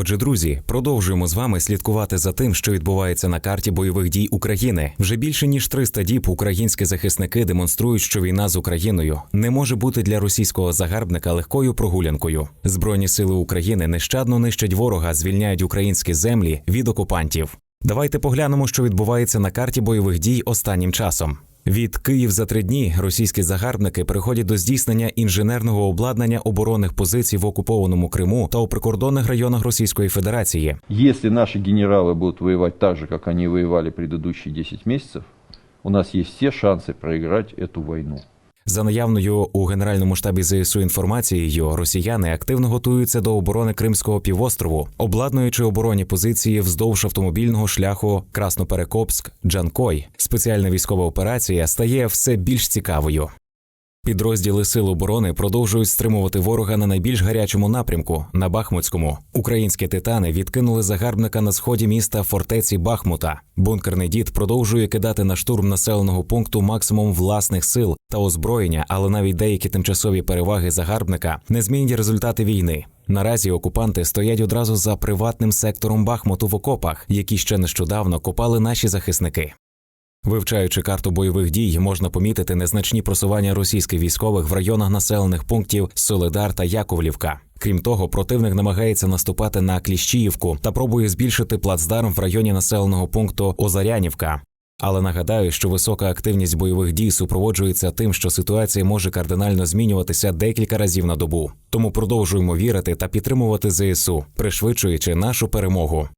Отже, друзі, продовжуємо з вами слідкувати за тим, що відбувається на карті бойових дій України. Вже більше ніж 300 діб українські захисники демонструють, що війна з Україною не може бути для російського загарбника легкою прогулянкою. Збройні сили України нещадно нищать ворога, звільняють українські землі від окупантів. Давайте поглянемо, що відбувається на карті бойових дій останнім часом. Від Київ за три дні російські загарбники переходять до здійснення інженерного обладнання оборонних позицій в окупованому Криму та у прикордонних районах Російської Федерації. Если наши генералы будут воевать так же, как они воевали предыдущие 10 месяцев, у нас есть все шансы проиграть эту войну. За наявною у генеральному штабі ЗСУ інформацією, росіяни активно готуються до оборони Кримського півострову, обладнуючи оборонні позиції вздовж автомобільного шляху Красноперекопськ Джанкой. Спеціальна військова операція стає все більш цікавою. Підрозділи Сил оборони продовжують стримувати ворога на найбільш гарячому напрямку на Бахмутському. Українські титани відкинули загарбника на сході міста фортеці Бахмута. Бункерний дід продовжує кидати на штурм населеного пункту максимум власних сил та озброєння, але навіть деякі тимчасові переваги загарбника не змінять результати війни. Наразі окупанти стоять одразу за приватним сектором Бахмуту в окопах, які ще нещодавно копали наші захисники. Вивчаючи карту бойових дій, можна помітити незначні просування російських військових в районах населених пунктів Солидар та Яковлівка. Крім того, противник намагається наступати на Кліщіївку та пробує збільшити плацдарм в районі населеного пункту Озарянівка. Але нагадаю, що висока активність бойових дій супроводжується тим, що ситуація може кардинально змінюватися декілька разів на добу. Тому продовжуємо вірити та підтримувати ЗСУ, пришвидшуючи нашу перемогу.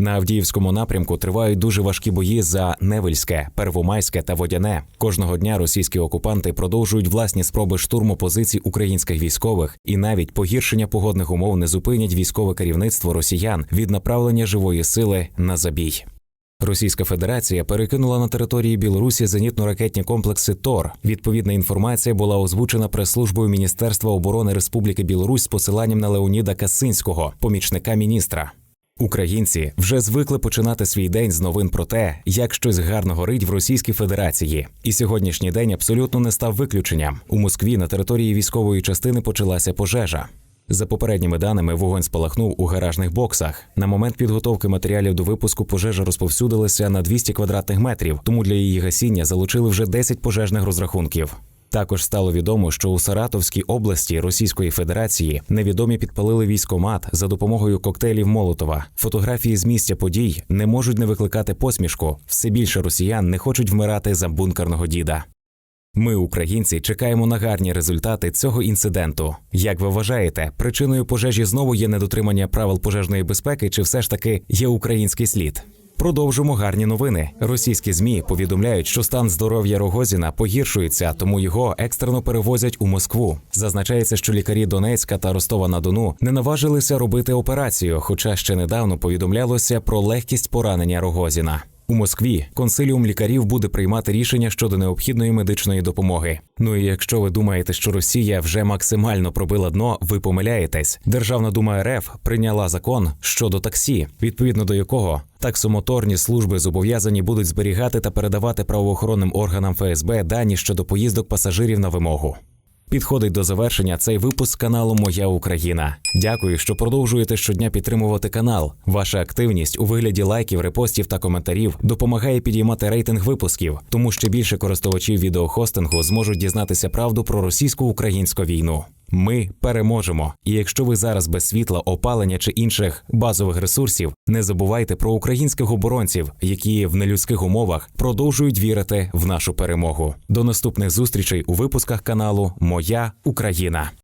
На Авдіївському напрямку тривають дуже важкі бої за Невельське, Первомайське та Водяне. Кожного дня російські окупанти продовжують власні спроби штурму позицій українських військових, і навіть погіршення погодних умов не зупинять військове керівництво росіян від направлення живої сили на забій. Російська Федерація перекинула на території Білорусі зенітно-ракетні комплекси ТОР. Відповідна інформація була озвучена прес-службою Міністерства оборони Республіки Білорусь з посиланням на Леоніда Касинського, помічника міністра. Українці вже звикли починати свій день з новин про те, як щось гарно горить в Російській Федерації. І сьогоднішній день абсолютно не став виключенням. У Москві на території військової частини почалася пожежа. За попередніми даними, вогонь спалахнув у гаражних боксах. На момент підготовки матеріалів до випуску пожежа розповсюдилася на 200 квадратних метрів, тому для її гасіння залучили вже 10 пожежних розрахунків. Також стало відомо, що у Саратовській області Російської Федерації невідомі підпалили військомат за допомогою коктейлів Молотова. Фотографії з місця подій не можуть не викликати посмішку. Все більше росіян не хочуть вмирати за бункерного діда. Ми, українці, чекаємо на гарні результати цього інциденту. Як ви вважаєте, причиною пожежі знову є недотримання правил пожежної безпеки, чи все ж таки є український слід? Продовжимо гарні новини. Російські змі повідомляють, що стан здоров'я Рогозіна погіршується, тому його екстрено перевозять у Москву. Зазначається, що лікарі Донецька та Ростова на Дону не наважилися робити операцію, хоча ще недавно повідомлялося про легкість поранення Рогозіна. У Москві консиліум лікарів буде приймати рішення щодо необхідної медичної допомоги. Ну і якщо ви думаєте, що Росія вже максимально пробила дно, ви помиляєтесь. Державна дума РФ прийняла закон щодо таксі, відповідно до якого таксомоторні служби зобов'язані будуть зберігати та передавати правоохоронним органам ФСБ дані щодо поїздок пасажирів на вимогу. Підходить до завершення цей випуск каналу Моя Україна. Дякую, що продовжуєте щодня підтримувати канал. Ваша активність у вигляді лайків, репостів та коментарів допомагає підіймати рейтинг випусків, тому що більше користувачів відеохостингу зможуть дізнатися правду про російсько-українську війну. Ми переможемо. І якщо ви зараз без світла, опалення чи інших базових ресурсів, не забувайте про українських оборонців, які в нелюдських умовах продовжують вірити в нашу перемогу. До наступних зустрічей у випусках каналу Моя Україна.